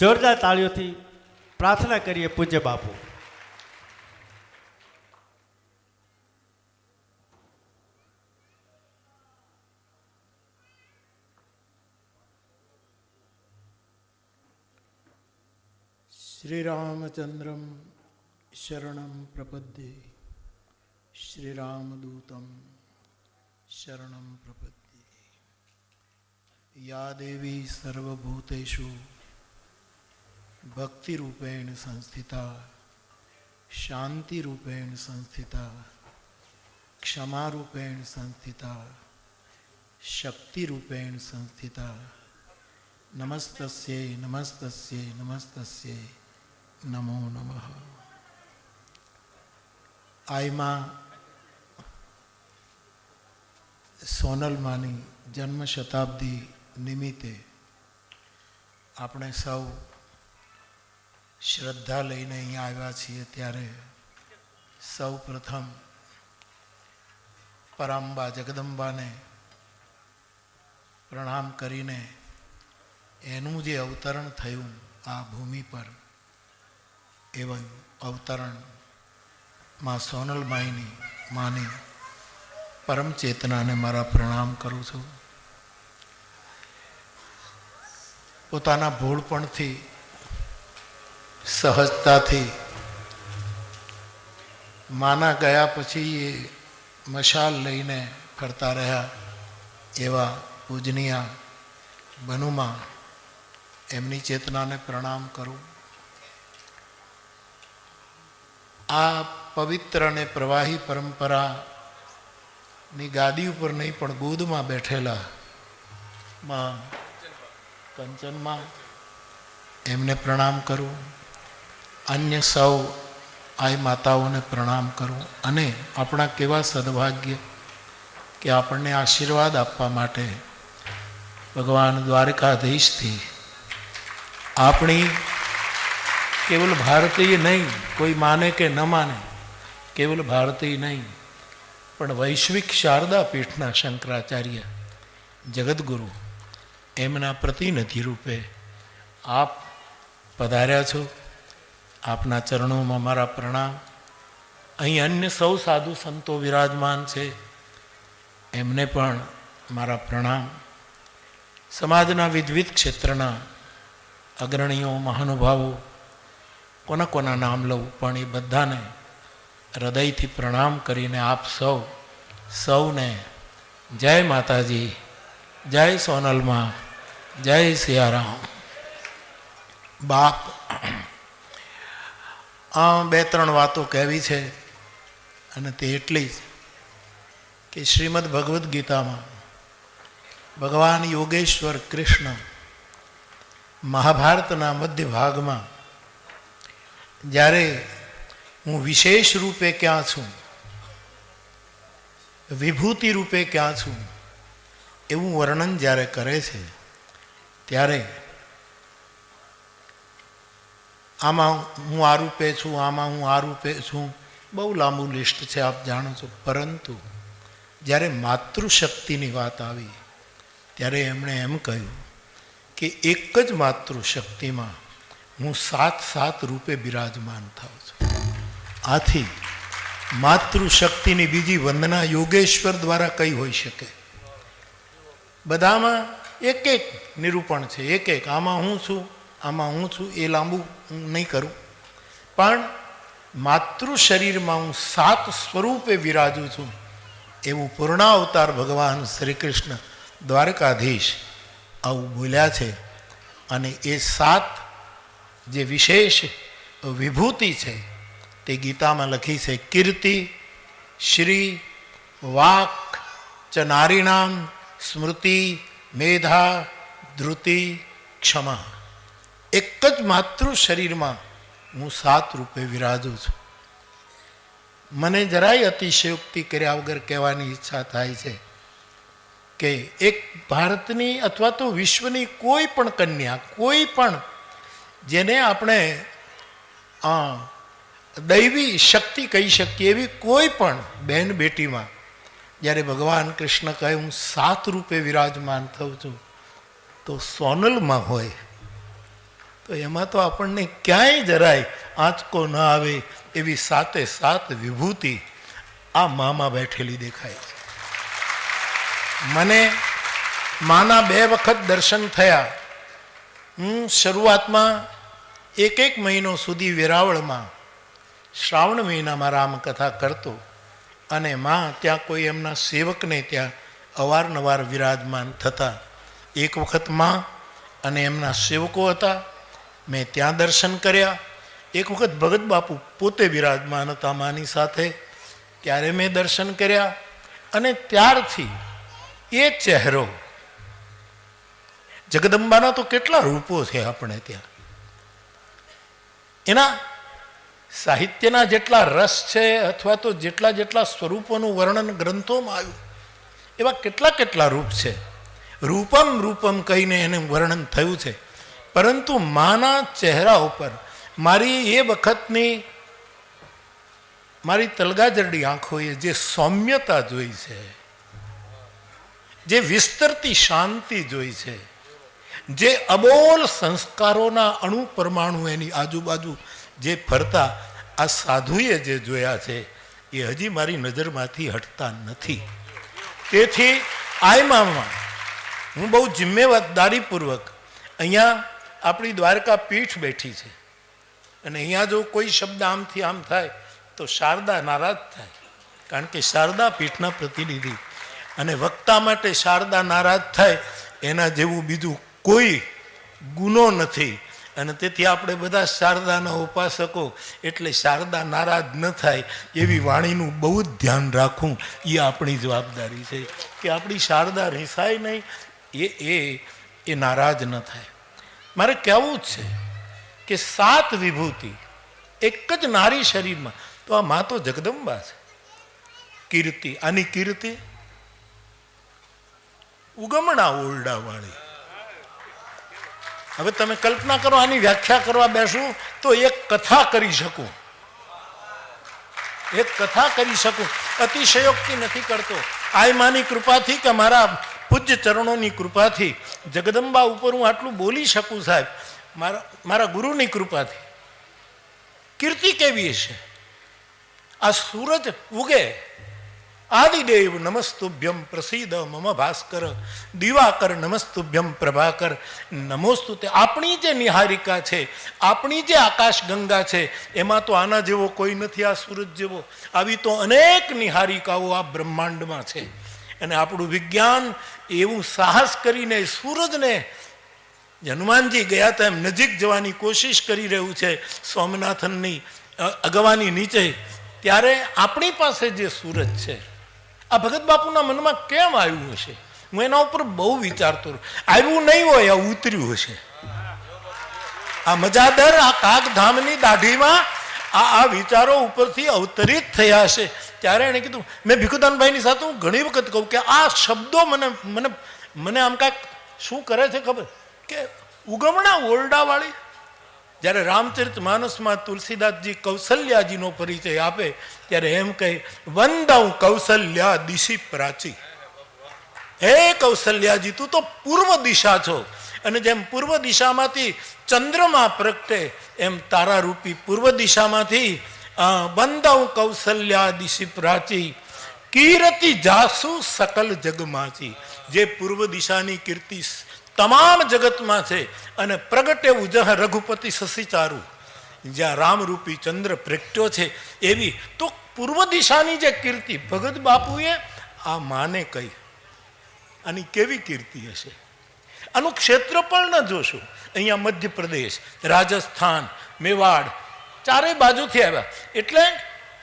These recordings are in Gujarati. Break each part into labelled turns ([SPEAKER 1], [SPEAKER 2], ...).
[SPEAKER 1] જોરદાર તાળીઓથી પ્રાર્થના કરીએ, પૂજ્ય બાપુ.
[SPEAKER 2] શ્રીરામચંદ્રમ શરણમ પ્રપદ્યે. શ્રીરામદૂતમ શરણમ પ્રપદ્યે. યા દેવી સર્વભૂતેષુ ભક્તિરૂપેણ સંસ્થિતા શાંતિરૂપેણ સંસ્થિતા ક્ષમારૂપેણ સંસ્થિતા શક્તિરૂપેણ સંસ્થિતા. નમસ્તસ્યે નમસ્તસ્યે નમસ્તસ્યે. નમો નમઃ. આઈમાં સોનલમાની જન્મ શતાબ્દી નિમિત્તે આપણે સૌ શ્રદ્ધા લઈને અહીંયા આવ્યા છીએ ત્યારે સૌ પ્રથમ પરાંબા જગદંબાને પ્રણામ કરીને એનું જે અવતરણ થયું આ ભૂમિ પર, એવું અવતરણમાં સોનલમાઈની માની પરમ ચેતનાને મારા પ્રણામ કરું છું. પોતાના ભોળપણથી સહજતાથી માના ગયા પછી એ મશાલ લઈને ફરતા રહ્યા એવા પૂજનીયા બનુમાં એમની ચેતનાને પ્રણામ કરું. આ પવિત્ર અને પ્રવાહી પરંપરાની ગાદી ઉપર નહીં, પણ ગોદમાં બેઠેલા માં, કંચનમાં એમને પ્રણામ કરું. અન્ય સૌ આ માતાઓને પ્રણામ કરું અને આપણા કેવા સદભાગ્ય કે આપણને આશીર્વાદ આપવા માટે ભગવાન દ્વારકાધીશથી આપણી કેવલ ભારતીય નહીં, કોઈ માને કે ન માને, કેવલ ભારતીય નહીં, પણ વૈશ્વિક શારદા પીઠના શંકરાચાર્ય જગદગુરુ એમના પ્રતિનિધિ રૂપે આપ પધાર્યા છો. આપના ચરણોમાં મારા પ્રણામ. અહીં અન્ય સૌ સાધુ સંતો વિરાજમાન છે. એમને પણ મારા પ્રણામ. સમાજના વિવિધ ક્ષેત્રના અગ્રણીઓ, મહાનુભાવો, કોના કોના નામ લઉં, પણ એ બધાને હૃદયથી પ્રણામ કરીને આપ સૌ, સૌને જય માતાજી, જય સોનલમાં, જય સિયારામ. બાપ આ બે ત્રણ વાતો કહેવી છે અને તે એટલી જ કે શ્રીમદ ભગવદ્ ગીતામાં ભગવાન યોગેશ્વર કૃષ્ણ મહાભારતના મધ્ય ભાગમાં જ્યારે હું વિશેષ રૂપે ક્યાં છું, વિભૂતિ રૂપે ક્યાં છું એવું વર્ણન જ્યારે કરે છે, ત્યારે આમાં હું આ રૂપે છું, આમાં હું આ રૂપે છું. બહુ લાંબુ લિસ્ટ છે, આપ જાણો છો. પરંતુ જ્યારે માતૃશક્તિની વાત આવી, ત્યારે એમણે એમ કહ્યું કે એક જ માતૃશક્તિમાં હું સાત સાત રૂપે બિરાજમાન થાઉં છું. આથી માતૃશક્તિની બીજી વંદના યોગેશ્વર દ્વારા કઈ હોઈ શકે? બધામાં એક એક નિરૂપણ છે એક એક આમાં હું છું આમાં હું છું, એ લાંબુ હું નહીં કરું. પણ માતૃ શરીરમાં હું સાત સ્વરૂપે વિરાજું છું, એવું પૂર્ણાવતાર ભગવાન શ્રી કૃષ્ણ દ્વારકાધીશ આવું બોલ્યા છે. અને એ સાત જે વિશેષ વિભૂતિ છે, તે ગીતામાં લખી છે, કીર્તિ, શ્રી, વાક ચ નારીણામ સ્મૃતિ, મેધા ધૃતિ ક્ષમા. એક જ માતૃ શરીરમાં હું સાત રૂપે વિરાજું છું. મને જરાય અતિશયોક્તિ કર્યા વગર કહેવાની ઈચ્છા થાય છે કે એક ભારતની અથવા તો વિશ્વની કોઈ પણ કન્યા, કોઈ પણ જેને આપણે દૈવી શક્તિ કહી શકીએ એવી કોઈ પણ બહેન બેટીમાં જ્યારે ભગવાન કૃષ્ણ કહે હું સાત રૂપે વિરાજમાન થઉં છું, તો સોનલમાં હોય. તો એમાં તો આપણને ક્યાંય જરાય આંચકો ન આવે એવી સાતે સાત વિભૂતિ આ મામાં બેઠેલી દેખાય છે. મને માના બે વખત દર્શન થયા. હું શરૂઆતમાં એક એક મહિનો સુધી વેરાવળમાં શ્રાવણ મહિનામાં રામકથા કરતો અને માં ત્યાં કોઈ એમના સેવકને ત્યાં અવારનવાર વિરાજમાન થતા. એક વખતમાં અને એમના સેવકો હતા મેં ત્યાં દર્શન કર્યા. એક વખત ભગત બાપુ પોતે બિરાજમાન હતા માની સાથે. ત્યારે મેં દર્શન કર્યા અને ત્યારથી એ ચહેરો જગદંબાના તો કેટલા રૂપો છે આપણે ત્યાં. એના સાહિત્યના જેટલા રસ છે અથવા તો જેટલા જેટલા સ્વરૂપોનું વર્ણન ગ્રંથોમાં આવ્યું, એવા કેટલા કેટલા રૂપ છે. રૂપમ રૂપમ કહીને એને વર્ણન થયું છે. પરંતુ માના ચહેરા ઉપર મારી એ વખતની મારી તલગાજરડી આંખોએ જે સૌમ્યતા જોઈ છે, જે વિસ્તરતી શાંતિ જોઈ છે, જે અબોલ સંસ્કારોના અણુ પરમાણુ એની આજુબાજુ જે ફરતા આ સાધુએ જે જોયા છે, એ હજી મારી નજરમાંથી હટતા નથી. તેથી આયમામાં હું બહુ જિમ્મેવારદારીપૂર્વક અહીંયા આપણી દ્વારકા પીઠ બેઠી છે. અને અહીંયા જો કોઈ શબ્દ આમથી આમ થાય, તો શારદા નારાજ થાય. કારણ કે શારદા પીઠના પ્રતિનિધિ. અને વક્તા માટે શારદા નારાજ થાય, એના જેવું બીજું કોઈ ગુનો નથી. અને તેથી આપણે બધા શારદાના ઉપાસકો, એટલે શારદા નારાજ ન થાય, એવી વાણીનું બહુ જ ધ્યાન રાખવું એ આપણી જવાબદારી છે. કે આપણી શારદા રિસાય નહીં, એ એ નારાજ ન થાય. મારે કહેવું જ છે કે સાત વિભૂતિ, એક જ નારી શરીરમાં, તો આ મા જગદંબા છે. કીર્તિ, આની કીર્તિ? ઉગમણા ઓરડાવાળી. હવે તમે કલ્પના કરો આની વ્યાખ્યા કરવા બેસું, તો એક કથા કરી શકું. એક કથા કરી શકું. અતિશયોક્તિ નથી કરતો. આય માની કૃપાથી કે મારા પૂજ્ય ચરણોની કૃપાથી જગદંબા ઉપર હું આટલું બોલી શકું સાહેબ, મારા મારા ગુરુની કૃપાથી. કીર્તિ કેવી છે આ સૂરજ ઉગે. આદિદેવ નમસ્તુભ્યમ પ્રસિદ્ધ મમ ભાસ્કર, દિવાકર નમસ્તુભ્યમ પ્રભાકર. નમોસ્તુ તે આપણી જે નિહારિકા છે, આપણી જે આકાશ ગંગા છે, એમાં તો આના જેવો કોઈ નથી આ સૂરજ જેવો. આવી તો અનેક નિહારિકાઓ આ બ્રહ્માંડમાં છે. અને આપણું વિજ્ઞાન એવું સાહસ કરીને સૂરજને હનુમાનજી ગયા હતા એમ નજીક જવાની કોશિશ કરી રહ્યું છે સ્વામિનાથનની અગવાની નીચે. ત્યારે આપણી પાસે જે સૂરજ છે, આ ભગત બાપુના મનમાં કેમ આવ્યું હશે? હું એના ઉપર બહુ વિચારતો. આવ્યું નહીં હોય, આ ઉતર્યું હશે. આ મજાદર આ કાગધામની દાઢીમાં આ આ વિચારો ઉપરથી અવતરિત થયા હશે ત્યારે એણે કીધું, મેં ભીખુદાનભાઈની સાથે હું ઘણી વખત કહું કે આ શબ્દો મને મને મને આમ કાંઈક શું કરે છે ખબર? કે ઉગમણા ઓરડાવાળી, જ્યારે રામચરિત માનસમાં તુલસીદાસજી કૌશલ્યાજીનો પરિચય આપે, ત્યારે એમ કહે, વંદાઉં કૌશલ્યા દિશી પ્રાચી. હે કૌશલ્યાજી તું તો પૂર્વ દિશા છો. અને જેમ પૂર્વ દિશામાંથી ચંદ્રમા પ્રગટે એમ તારા રૂપી પૂર્વ દિશામાંથી બંદવ કૌશલ્યા દિશી પ્રાચી કીર્તિ જાસુ સકલ જગમાંથી, જે પૂર્વ દિશાની કીર્તિ તમામ જગતમાં છે. અને પ્રગટે ઉજહ રઘુપતિ શશિચારુ, જ્યાં રામરૂપી ચંદ્ર પ્રગટ્યો છે. એવી તો પૂર્વ દિશાની જે કીર્તિ ભગત બાપુએ આ માને કહી. આની કેવી કીર્તિ હશે? આનું ક્ષેત્રફળ ન જોશું. અહીંયા મધ્યપ્રદેશ, રાજસ્થાન, મેવાડ ચારે બાજુથી આવ્યા. એટલે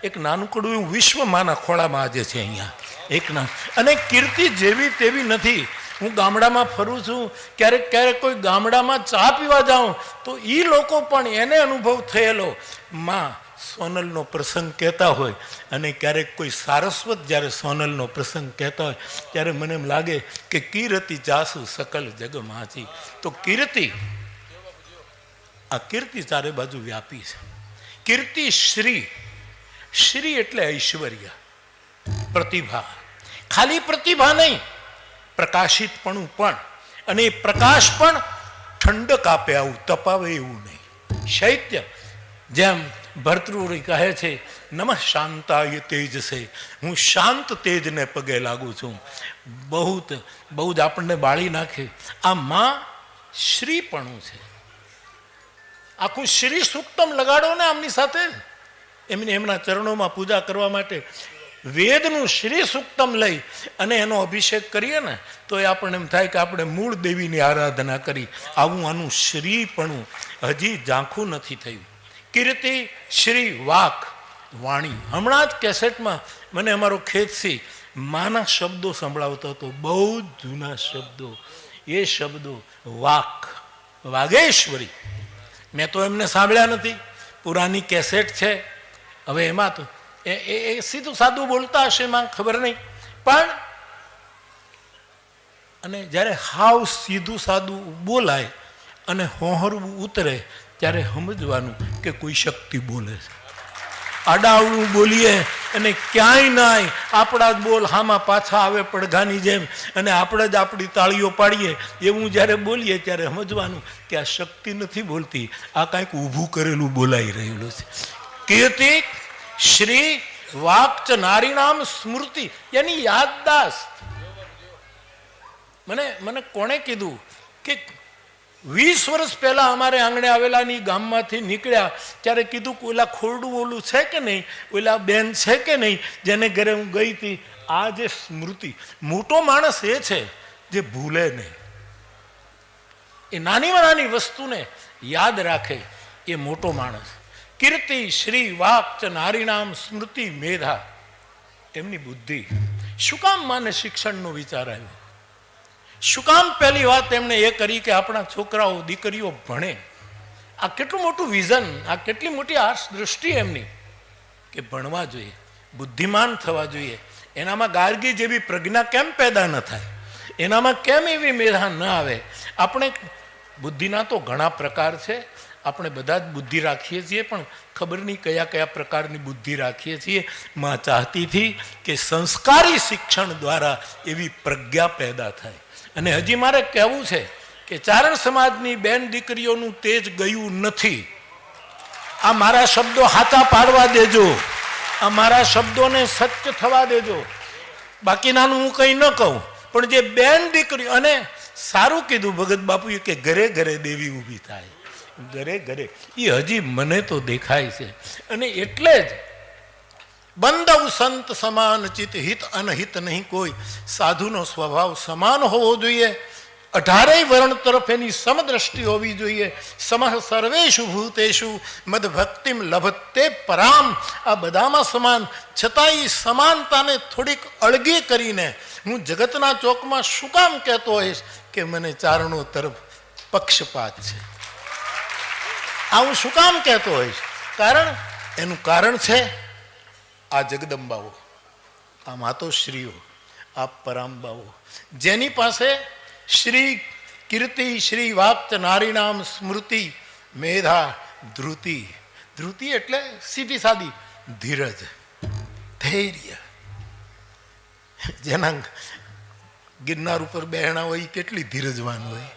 [SPEAKER 2] એક નાનકડું એવું વિશ્વમાંના ખોળામાં આજે છે અહીંયા. એક ના અને કીર્તિ જેવી તેવી નથી. હું ગામડામાં ફરું છું, ક્યારેક ક્યારેક કોઈ ગામડામાં ચા પીવા જાઉં, તો એ લોકો પણ એને અનુભવ થયેલો. માં સોનલનો પ્રસંગ કહેતા હોય અને ક્યારેક કોઈ સારસ્વત જ્યારે સોનલનો પ્રસંગ કહેતા હોય, ત્યારે મને એમ લાગે કે કીર્તિ જાસુ સકલ જગમાંથી તો કીર્તિ, આ કીર્તિ ચારે બાજુ વ્યાપી છે. કીર્તિ શ્રી શ્રી એટલે ઐશ્વર્ય, પ્રતિભા. ખાલી પ્રતિભા નહીં, પ્રકાશિતપણું પણ. અને એ પ્રકાશ પણ ઠંડક આપે, આવું તપાવે એવું નહીં. શૈત્ય, જેમ ભરતૃરી કહે છે, નમઃ શાંતાય તેજસે. હું શાંત તેજને પગે લાગુ છું. બહુ બહુ જ આપણને બાળી નાખે. આ માં શ્રીપણું છે. આખું શ્રી સુક્તમ લગાડો ને આમની સાથે. એમને એમના ચરણોમાં પૂજા કરવા માટે વેદનું શ્રી સુક્તમ લઈ અને એનો અભિષેક કરીએ ને, તો એ આપણને એમ થાય કે આપણે મૂળ દેવીની આરાધના કરી. આવું આનું શ્રીપણું હજી ઝાંખું નથી થયું. કીર્તિ શ્રી વાક. વાણી. હમણાં જ કેસેટમાં મને અમારો ખેતસી માના શબ્દો સંભળાવતો હતો. બહુ જૂના શબ્દો. એ શબ્દો વાક. વાઘેશ્વરી. મેં તો એમને સાંભળ્યા નથી. પુરાની કેસેટ છે. હવે એમાં તો એ સીધું સાદું બોલતા હશે એમાં ખબર નહીં. પણ અને જ્યારે હાવ સીધું સાદું બોલાય અને હોહરવું ઉતરે ત્યારે સમજવાનું કે કોઈ શક્તિ બોલે છે. આડાવડું બોલીએ અને ક્યાંય નાય આપણા જ બોલ હામાં પાછા આવે પડઘાની જેમ અને આપણે જ આપણી તાળીઓ પાડીએ એવું જ્યારે બોલીએ ત્યારે સમજવાનું કે આ શક્તિ નથી બોલતી, આ કાંઈક ઊભું કરેલું બોલાઈ રહેલું છે. કીર્તિક, શ્રી, વાક્ચ, નારીનામ, સ્મૃતિ, એની યાદદાસ્ત. મને મને કોણે કીધું કે વીસ વર્ષ પહેલા અમારે આંગણે આવેલાની ગામમાંથી નીકળ્યા, ત્યારે કીધું કે ઓલા ખોરડું ઓલું છે કે નહીં? ઓલા બેન છે કે નહીં? જેને ઘરે હું ગઈ હતી. આ જે સ્મૃતિ, મોટો માણસ એ છે જે ભૂલે નહીં. એ નાનીમાં નાની વસ્તુને યાદ રાખે એ મોટો માણસ. કીર્તિ, શ્રી વાક્ચ નારીણામ સ્મૃતિ, મેધા, એમની બુદ્ધિ. શું કામ માને શિક્ષણનો વિચાર આવ્યો? શું કામ પહેલી વાત એમણે એ કરી કે આપણા છોકરાઓ, દીકરીઓ ભણે? આ કેટલું મોટું વિઝન, આ કેટલી મોટી આર્ષ દૃષ્ટિ એમની કે ભણવા જોઈએ, બુદ્ધિમાન થવા જોઈએ. એનામાં ગાર્ગી જેવી પ્રજ્ઞા કેમ પેદા ન થાય? એનામાં કેમ એવી મેધા ન આવે? આપણે બુદ્ધિના તો ઘણા પ્રકાર છે. આપણે બધા જ બુદ્ધિ રાખીએ છીએ, પણ ખબર નહીં કયા કયા પ્રકારની બુદ્ધિ રાખીએ છીએ. માં ચાહતી હતી કે સંસ્કારી શિક્ષણ દ્વારા એવી પ્રજ્ઞા પેદા થાય. અને હજી મારે કહેવું છે કે ચારણ સમાજની બેન દીકરીઓનું તેજ ગયું નથી. આ મારા શબ્દો હાચા પાડવા દેજો. આ મારા શબ્દોને સત્ય થવા દેજો. બાકીનાનું હું કંઈ ન કહું, પણ જે બેન દીકરી અને સારું કીધું ભગત બાપુએ કે ઘરે ઘરે દેવી ઊભી થાય. ઘરે ઘરે. એ હજી મને તો દેખાય છે. અને એટલે જ બંધવ સંત સમાન ચિત હિત અનહિત નહીં કોઈ. સાધુનો સ્વભાવ સમાન હોવો જોઈએ. અઢારેય વર્ણ તરફ એની સમદ્રષ્ટિ હોવી જોઈએ. સમહ સર્વેશુ ભૂતેશુ મદ ભક્તિમ લભતે પરામ. આ બધામાં સમાન. છતાંય સમાનતાને થોડીક અળગી કરીને હું જગતના ચોકમાં શું કામ કહેતો હોઈશ કે મને ચારણો તરફ પક્ષપાત છે. આ હું શું કામ કહેતો હોઈશ? કારણ, એનું કારણ છે આ જગદંબાઓ, આ માતોશ્રીઓ, આ પરાંબાઓ. જેની પાસે શ્રી કીર્તિ, શ્રી વાપ્ત નારીનામ, સ્મૃતિ, મેધા, ધ્રુતિ. ધ્રુતિ એટલે સીધી સાદી ધીરજ, ધૈર્ય. જેના ગિરનાર ઉપર બહેણા હોય કેટલી ધીરજવાન હોય.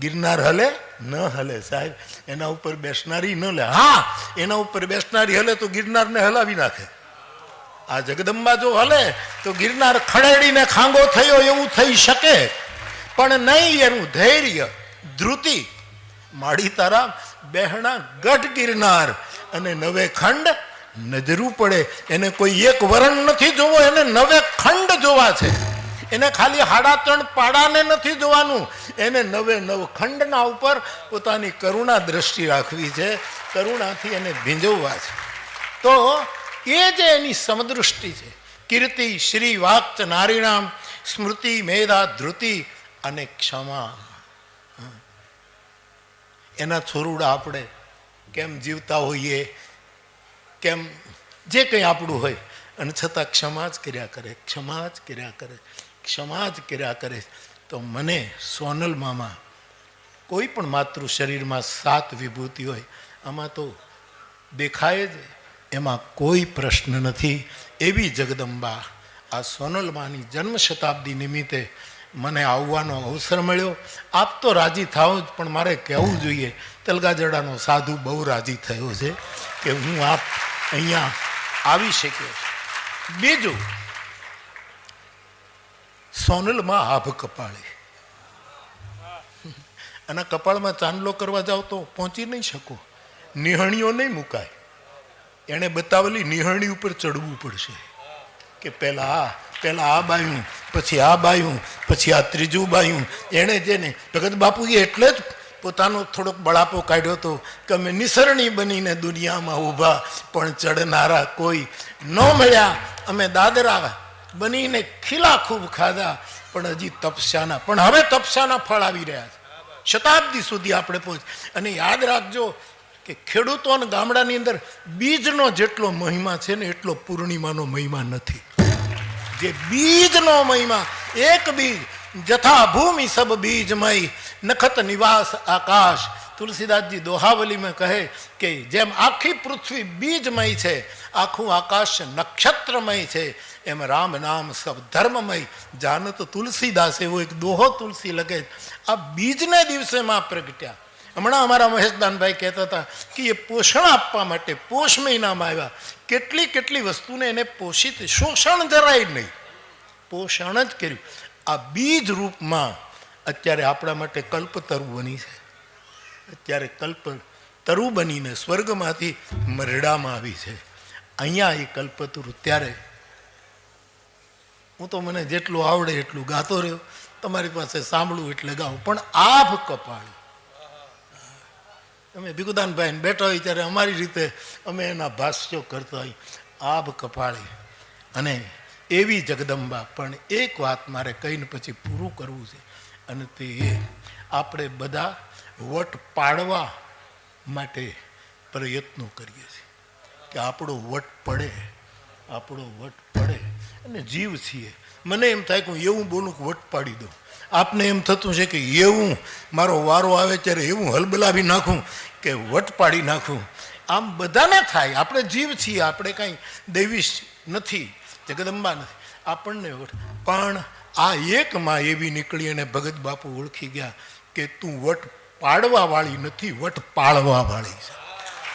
[SPEAKER 2] ગિરનાર હલે, ન હલે સાહેબ. એના ઉપર બેસનારી ન લે. હા, એના ઉપર બેસનારી હલે તો ગિરનારને હલાવી નાખે. આ જગદંબા જો હલે, તો ગિરનાર ખડેડીને ખાંગો થયો એવું થઈ શકે. પણ નહીં એનું ધૈર્ય, ધ્રુતિ, માડી તારા બહેણા ગઢ ગિરનાર. અને નવે ખંડ નજરું પડે. એને કોઈ એક વરણ નથી જોવો, એને નવે ખંડ જોવા છે. એને ખાલી હાડા ત્રણ પાડાને નથી જોવાનું. એને નવે નવ ખંડના ઉપર પોતાની કરુણા દ્રષ્ટિ રાખવી છે. કરુણાથી એને ભીંજવવા છે. તો એ જે એની સમદૃષ્ટિ છે, કીર્તિ શ્રી વાક્ત નારીણામ, સ્મૃતિ, મેધા, ધૃતિ અને ક્ષમા. એના થોરુડા આપણે કેમ જીવતા હોઈએ, કેમ જે કંઈ આપણું હોય, અને છતાં ક્ષમા જ કર્યા કરે, ક્ષમા જ કર્યા કરે, ક્ષમા જ કર્યા કરે, તો મને સોનલ મામા કોઈ પણ માતૃ શરીરમાં સાત વિભૂતિ હોય, આમાં તો દેખાય જ એમાં કોઈ પ્રશ્ન નથી. એવી જગદંબા આ સોનલમાની જન્મ શતાબ્દી નિમિત્તે મને આવવાનો અવસર મળ્યો. આપ તો રાજી થાઓ જ, પણ મારે કહેવું જોઈએ, તલગાજડાનો સાધુ બહુ રાજી થયો છે કે હું આપ અહીંયા આવી શક્યો બીજું, સોનલમાં આભ કપાળી. અને કપાળમાં ચાંદલો કરવા જાઓ તો પહોંચી નહીં શકો. નિહણીઓ નહીં મુકાય. એણે બતાવેલી નિહરણી ઉપર ચડવું પડશે. કે પહેલા આ પહેલા આ બાયું, પછી આ બાયું, પછી આ ત્રીજું બાયું. એણે જેને ભગત બાપુએ એટલે જ પોતાનો થોડોક બળાપો કાઢ્યો હતો કે અમે નિસરણી બનીને દુનિયામાં ઊભા, પણ ચડનારા કોઈ ન મળ્યા. અમે દાદરા બનીને ખીલા ખૂબ ખાધા, પણ હજી તપસ્યાના, પણ હવે તપસ્યાના ફળ આવી રહ્યા છે. શતાબ્દી સુધી આપણે પહોંચ, અને યાદ રાખજો કે ખેડૂતો અને ગામડાની અંદર બીજનો જેટલો મહિમા છે ને એટલો પૂર્ણિમાનો મહિમા નથી. જે બીજનો મહિમા, એક બીજ જથા ભૂમિ સબ બીજમય, નખત નિવાસ આકાશ. તુલસીદાસજી દોહાવલીમાં કહે કે જેમ આખી પૃથ્વી બીજમય છે, આખું આકાશ નક્ષત્રમય છે, એમ રામ નામ સબ ધર્મમય જાનત તુલસીદાસ એવો એક દોહો તુલસી લગે આ બીજને દિવસે માં પ્રગટ્યા. હમણાં અમારા મહેશદાનભાઈ કહેતા હતા કે એ પોષણ આપવા માટે પોષ મહિનામાં આવ્યા. કેટલી કેટલી વસ્તુને એને પોષિત, શોષણ જરાય નહીં. પોષણ જ કર્યું. આ બીજ રૂપમાં અત્યારે આપણા માટે કલ્પતરુ બની છે. અત્યારે કલ્પ તરુ બનીને સ્વર્ગમાંથી મરડામાં આવી છે. અહીંયા એ કલ્પતરુ ત્યારે. હું તો મને જેટલું આવડે એટલું ગાતો રહ્યો. તમારી પાસે સાંભળું એટલે ગાઉં. પણ આભ કપાળ અમે ભીગુદાનભાઈને બેઠા હોય ત્યારે અમારી રીતે અમે એના ભાષ્યો કરતા હોય. આભ કપાળી. અને એવી જગદંબા, પણ એક વાત મારે કહીને પછી પૂરું કરવું છે. અને તે એ, આપણે બધા વટ પાડવા માટે પ્રયત્નો કરીએ છીએ. કે આપણો વટ પડે, આપણો વટ પડે, અને જીવ છીએ. મને એમ થાય કે હું એવું બોલું કે વટ પાડી દઉં. આપને એમ થતું છે કે એવું મારો વારો આવે ત્યારે એવું હલબલાવી નાખું કે વટ પાડી નાખું. આમ બધાને થાય. આપણે જીવ છીએ. આપણે કાંઈ દૈવી નથી. જગદંબા નથી. આપણને પણ આ એકમાં એવી નીકળી અને ભગત બાપુ ઓળખી ગયા કે તું વટ પાડવા વાળી નથી, વટ પાળવા વાળી છે.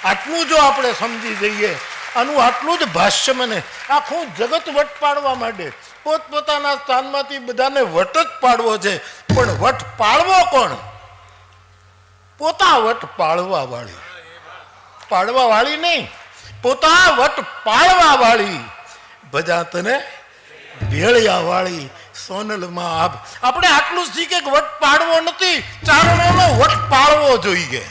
[SPEAKER 2] આટલું જો આપણે સમજી જઈએ, આનું આટલું જ ભાષ્ય મને, આખું જગત વટ પાડવા માંડે પોતપોતાના સ્થાનમાંથી બધાને વટ જ પાડવો છે. પણ વટ પાડવો કોણ? પોતા વટ પાળવા વાળી. પાડવા વાળી નહીં. પોતા વટ પાળવા વાળી. ભજા તને ભેળિયા વાળી. સોનલમાં આપ આપણે આટલું શીખે કે વટ પાડવો નથી. ચારણોનો વટ પાળવો જોઈએ.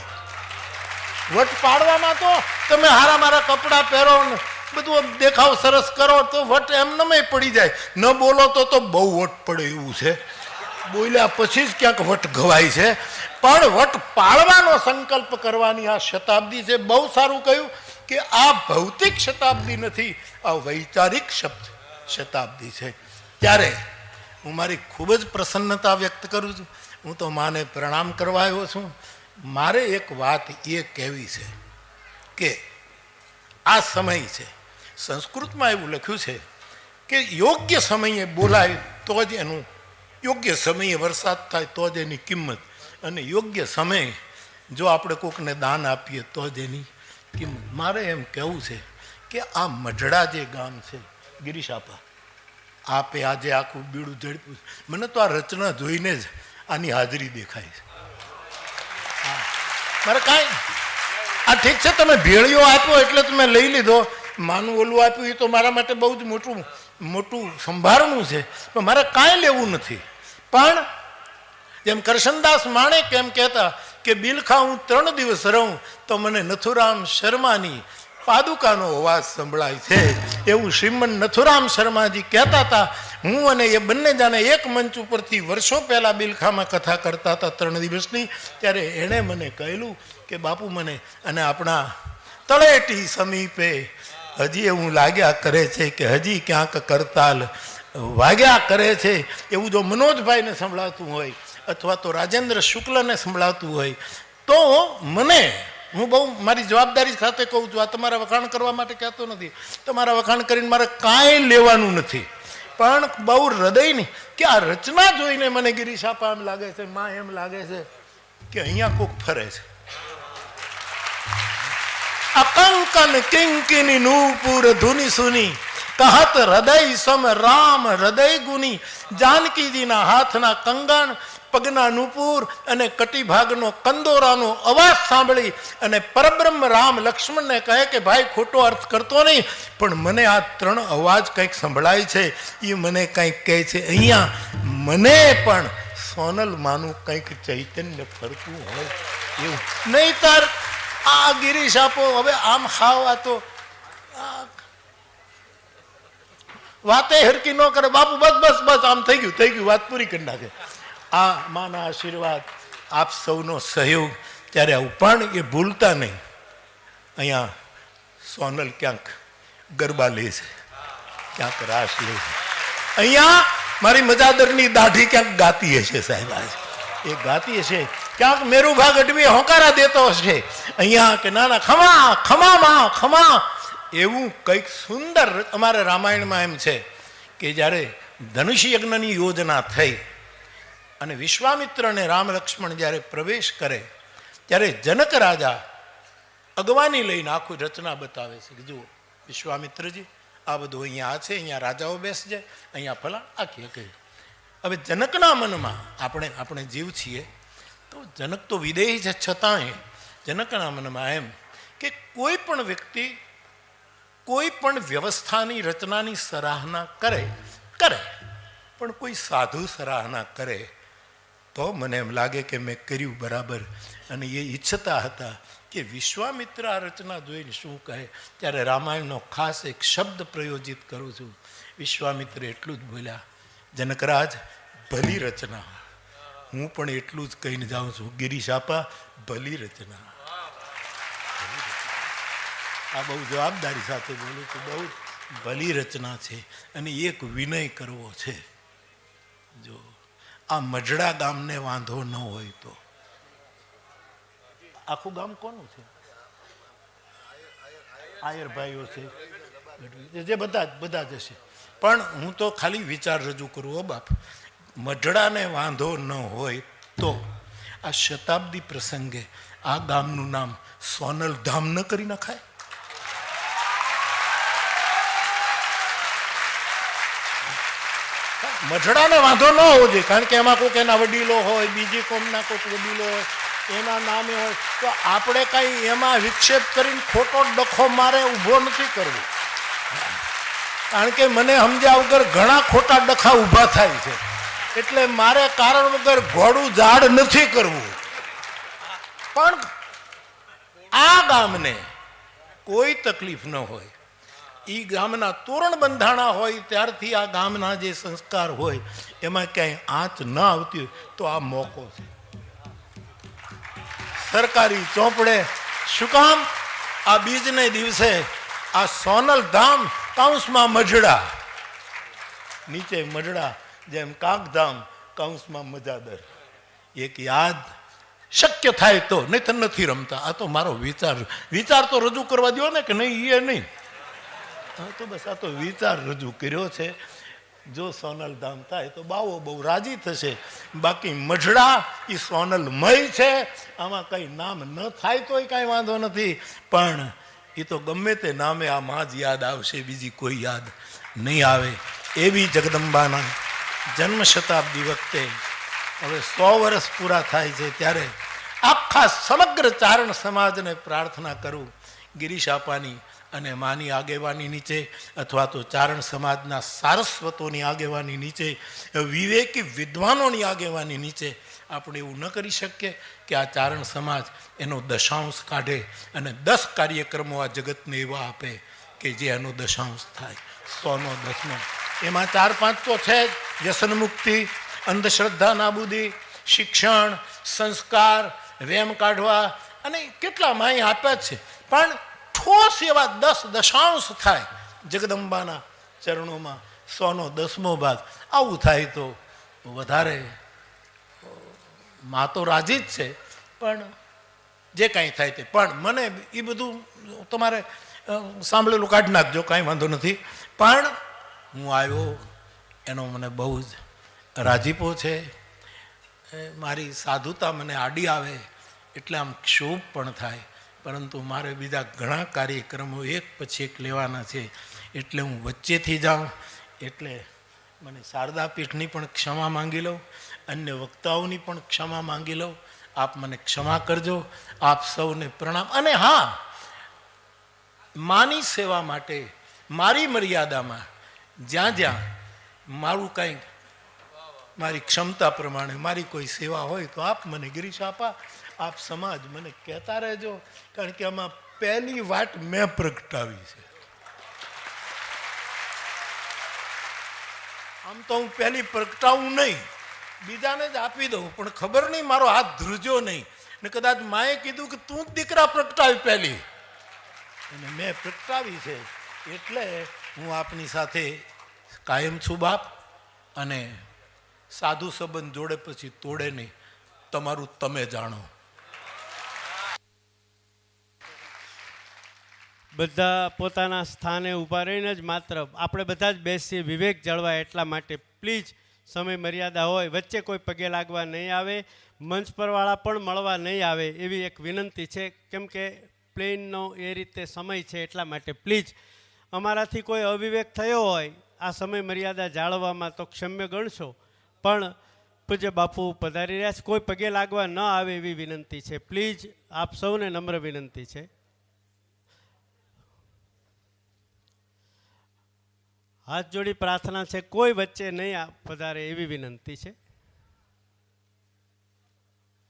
[SPEAKER 2] વટ પાડવામાં તો તમે હારા મારા કપડાં પહેરો બધું દેખાવ સરસ કરો તો વટ એમ નમે પડી જાય. ન બોલો તો તો બહુ વટ પડે એવું છે. બોલ્યા પછી જ ક્યાંક વટ ઘવાય છે. પણ વટ પાળવાનો સંકલ્પ કરવાની આ શતાબ્દી છે. બહુ સારું કહ્યું કે આ ભૌતિક શતાબ્દી નથી, આ વૈચારિક શબ્દ શતાબ્દી છે. ત્યારે હું મારી ખૂબ જ પ્રસન્નતા વ્યક્ત કરું છું. હું તો માને પ્રણામ કરવા આવ્યો છું. મારે એક વાત એ કહેવી છે કે આ સમય છે. સંસ્કૃતમાં એવું લખ્યું છે કે યોગ્ય સમયે બોલાય તો જ એનું, યોગ્ય સમયે વરસાદ થાય તો જ એની કિંમત. અને યોગ્ય સમયે જો આપણે કોકને દાન આપીએ તો જ એની કિંમત. મારે એમ કહેવું છે કે આ મઢડા જે ગામ છે ગિરીશાપા આપે આજે આખું બીડું ઝડપ્યું મને તો આ રચના જોઈને જ આની હાજરી દેખાય છે. મારે કાંઈ આ ઠીક છે, તમે ભેળિયો આપ્યો એટલે તમે લઈ લીધો. માનું ઓલું આપ્યું એ તો મારા માટે બહુ જ મોટું મોટું સંભાળનું છે. પણ મારે કાંઈ લેવું નથી. પણ જેમ કરશનદાસ માણેક એમ કહેતા કે બિલખા હું ત્રણ દિવસ રહું, તો મને નથુરામ શર્માની પાદુકાનો અવાજ સંભળાય છે. એવું શ્રીમન નથુરામ શર્માજી કહેતા હતા. હું અને એ બંને જાણે એક મંચ ઉપરથી વર્ષો પહેલાં બિલખામાં કથા કરતા હતા ત્રણ દિવસની, ત્યારે એણે મને કહેલું કે, બાપુ મને અને આપણા તળેટી સમીપે હજી એવું લાગ્યા કરે છે કે હજી ક્યાંક કરતાલ વાગ્યા કરે છે. એવું જો મનોજભાઈને સંભળાતું હોય અથવા તો રાજેન્દ્ર શુક્લને સંભળાતું હોય, તો મને, હું બહુ મારી જવાબદારી સાથે કહું છું, આ તમારા વખાણ કરવા માટે કહેતો નથી. તમારા વખાણ કરીને મારે કાંઈ લેવાનું નથી. પણ બહુ હૃદયની કે આ રચના જોઈને મને ગિરીશ આપા એમ લાગે છે, માં એમ લાગે છે કે અહીંયા કોક ફરે છે. અકંકન કિંકિની નૂપુર ધુની સુની, કહત હૃદય સમ રામ હૃદય ગુની. જાનકીજીના હાથના કંગણ, પગના નુપુર અને કટિભાગનો કંદોરાનો અવાજ સાંભળી અને પરબ્રહ્મ રામ લક્ષ્મણને કહે કે, ભાઈ, ખોટો અર્થ કરતો નહીં, પણ મને આ ત્રણ અવાજ કંઈક સંભળાય છે. એ મને કંઈક કહે છે. અહીંયા મને પણ સોનલ માનું કંઈક ચૈતન્ય ફરતું હોય એવું. નહીતર આ ગિરીશ આપો, હવે આમ ખાવા આ તો વાતે હરકી ન કરે. બાપુ, બસ બસ બસ, આમ થઈ ગયું થઈ ગયું, વાત પૂરી કરી નાખે. આ માના આશીર્વાદ આપ સૌનો સહયોગ ત્યારે આવું, પણ એ ભૂલતા નહીં. અહીંયા સોનલ ક્યાંક ગરબા લે છે, ક્યાંક રાસ લે છે. અહીંયા મારી મજાદરની દાઢી ક્યાંક ગાતી હશે સાહેબ એ ગાતી હશે ક્યાંક મેરુભા ગઢવી હોંકારા દેતો હશે. અહીંયા કે ના ના ખમા ખમા માં, ખમા. એવું કંઈક સુંદર અમારે રામાયણમાં એમ છે કે જ્યારે ધનુષ યજ્ઞની યોજના થઈ અને વિશ્વામિત્રને રામ લક્ષ્મણ જ્યારે પ્રવેશ કરે, ત્યારે જનક રાજા અગવાની લઈને આખું રચના બતાવે છે કે જુઓ, વિશ્વામિત્રજી, આ બધું અહીંયા આ છે, અહીંયા રાજાઓ બેસજે, અહીંયા ફલા આખી કહ્યું હવે જનકના મનમાં આપણે આપણે જીવ છીએ તો જનક તો વિદેહી છે, છતાંય જનકના મનમાં એમ કે કોઈ પણ વ્યક્તિ કોઈ પણ વ્યવસ્થાની રચનાની સરાહના કરે કરે. પણ કોઈ સાધુ સરાહના કરે, તો મને એમ લાગે કે મેં કર્યું બરાબર. અને એ ઈચ્છતા હતા કે વિશ્વામિત્ર આ રચના જોઈને શું કહે. ત્યારે રામાયણનો ખાસ એક શબ્દ પ્રયોજિત કરું છું. વિશ્વામિત્ર એટલું જ બોલ્યા, જનકરાજ, ભલી રચના. હું પણ એટલું જ કહીને જાઉં છું, ગિરીશ આપા, ભલી રચના. આ બહુ જવાબદારી સાથે બોલું છું, બહુ ભલી રચના છે અને એક વિનય કરવો છે. જો આ મજડા ગામને વાંધો ન હોય તો. આખું ગામ કોનું છે? આયર ભાઈઓ છે. જે બધા બધા જ હશે. પણ હું તો ખાલી વિચાર રજૂ કરું, હો બાપ. મઢડાને વાંધો ન હોય તો આ શતાબ્દી પ્રસંગે આ ગામનું નામ સોનલ ધામ ન કરી નખાય? મઢડાને વાંધો ન હોવો જોઈએ, કારણ કે એમાં કોઈક એના વડીલો હોય, બીજી કોમના કોઈક વડીલો હોય, એના નામે હોય, તો આપણે કાંઈ એમાં વિક્ષેપ કરીને ખોટો ડખો મારે ઊભો નથી કરવો. કારણ કે મને સમજ્યા વગર ઘણા ખોટા ડખા ઊભા થાય છે. એટલે મારે કારણ વગર ઘોડું ઝાડ નથી કરવું. પણ આ ગામને કોઈ તકલીફ ન હોય. ઈ ગામના તોરણ બંધાણા હોય, ત્યારથી આ ગામના જે સંસ્કાર હોય, એમાં ક્યાંય આંચ ન આવતી હોય તો આ મોકો છે. સરકારી ચોપડે શું કામ આ બીજને દિવસે આ સોનલ ધામ કૌંસમાં મજડા. નીચે મજડા જેમ કાકધામ કૌંસમાં મજાદર એક યાદ શક્ય થાય તો નહીં તો નથી રમતા. આ તો મારો વિચાર. વિચાર તો રજૂ કરવા દો ને કે નહીં એ નહીં. હા તો બસ, આ તો વિચાર રજૂ કર્યો છે. જો સોનલ ધામ થાય તો બાવો બહુ રાજી થશે. બાકી મઢડા એ સોનલમય છે. આમાં કંઈ નામ ન થાય તોય કાંઈ વાંધો નથી. પણ એ તો ગમે તે નામે આ માં જ યાદ આવશે, બીજી કોઈ યાદ નહીં આવે. એવી જગદંબાના જન્મ શતાબ્દી વખતે હવે સો વર્ષ પૂરા થાય છે ત્યારે આખા સમગ્ર ચારણ સમાજને પ્રાર્થના કરું ગિરીશ આપાની અને માની આગેવાની નીચે અથવા તો ચારણ સમાજના સારસ્વતોની આગેવાની નીચે, વિવેકી વિદ્વાનોની આગેવાની નીચે આપણે એવું ન કરી શકીએ કે આ ચારણ સમાજ એનો દશાંશ કાઢે અને દસ કાર્યક્રમો આ જગતને એવા આપે કે જે એનો દશાંશ થાય. સોનો દસનો એમાં ચાર પાંચ તો છે જ. વ્યસન અંધશ્રદ્ધા નાબૂદી, શિક્ષણ, સંસ્કાર, વેમ કાઢવા અને કેટલા માય આપ્યા છે. પણ ઠોસ એવા દસ દશાંશ થાય જગદંબાના ચરણોમાં, સોનો દસમો ભાગ. આવું થાય તો વધારે મા તો રાજી જ છે, પણ જે કાંઈ થાય તે. પણ મને એ બધું તમારે સાંભળેલું કાઢી નાખજો, કાંઈ વાંધો નથી. પણ હું આવ્યો, એનો મને બહુ જ રાજીપો છે. મારી સાધુતા મને આડી આવે એટલે આમ ક્ષોભ પણ થાય. પરંતુ મારે બીજા ઘણા કાર્યક્રમો એક પછી એક લેવાના છે. એટલે હું વચ્ચેથી જાઉં, એટલે મને શારદા પીઠની પણ ક્ષમા માંગી લઉં અન્ય વક્તાઓની પણ ક્ષમા માંગી લઉં આપ મને ક્ષમા કરજો, આપ સૌને પ્રણામ. અને હા, માની સેવા માટે, મારી મર્યાદામાં જ્યાં જ્યાં મારું કંઈક મારી ક્ષમતા પ્રમાણે મારી કોઈ સેવા હોય તો આપ મને ગિરીશ આપા, આપ સમાજ મને કહેતા રહેજો, કારણ કે આમાં પહેલી વાત મેં પ્રગટાવી છે. આમ તો હું પહેલી પ્રગટાવું નહીં, બીજાને જ આપી દઉં, પણ ખબર નહીં મારો હાથ ધ્રુજો નહીં. ને કદાચ માએ કીધું કે તું જ દીકરા પ્રગટાવી પહેલી. અને મેં પ્રગટાવી છે, એટલે હું આપની સાથે કાયમ છું બાપ અને સાધુ સંબંધ જોડે પછી તોડે નહીં. તમારું તમે જાણો.
[SPEAKER 1] બધા પોતાના સ્થાને ઊભા રહીને જ માત્ર આપણે બધા જ બેસીએ વિવેક જળવાય એટલા માટે પ્લીઝ સમય મર્યાદા હોય, વચ્ચે કોઈ પગે લાગવા નહીં આવે, મંચ પરવાળા પણ મળવા નહીં આવે એવી એક વિનંતી છે. કેમ કે પ્લેનનો એ રીતે સમય છે એટલા માટે પ્લીઝ અમારાથી કોઈ અવિવેક થયો હોય આ સમય મર્યાદા જાળવવામાં તો ક્ષમ્ય ગણશો, પણ પૂજ્ય બાપુ પધારી રહ્યા છે. કોઈ પગે લાગવા ન આવે એવી વિનંતી છે. પ્લીઝ આપ સૌને નમ્ર વિનંતી છે. હાથ જોડી પ્રાર્થના છે. કોઈ વચ્ચે નહીં પધારે એવી વિનંતી છે.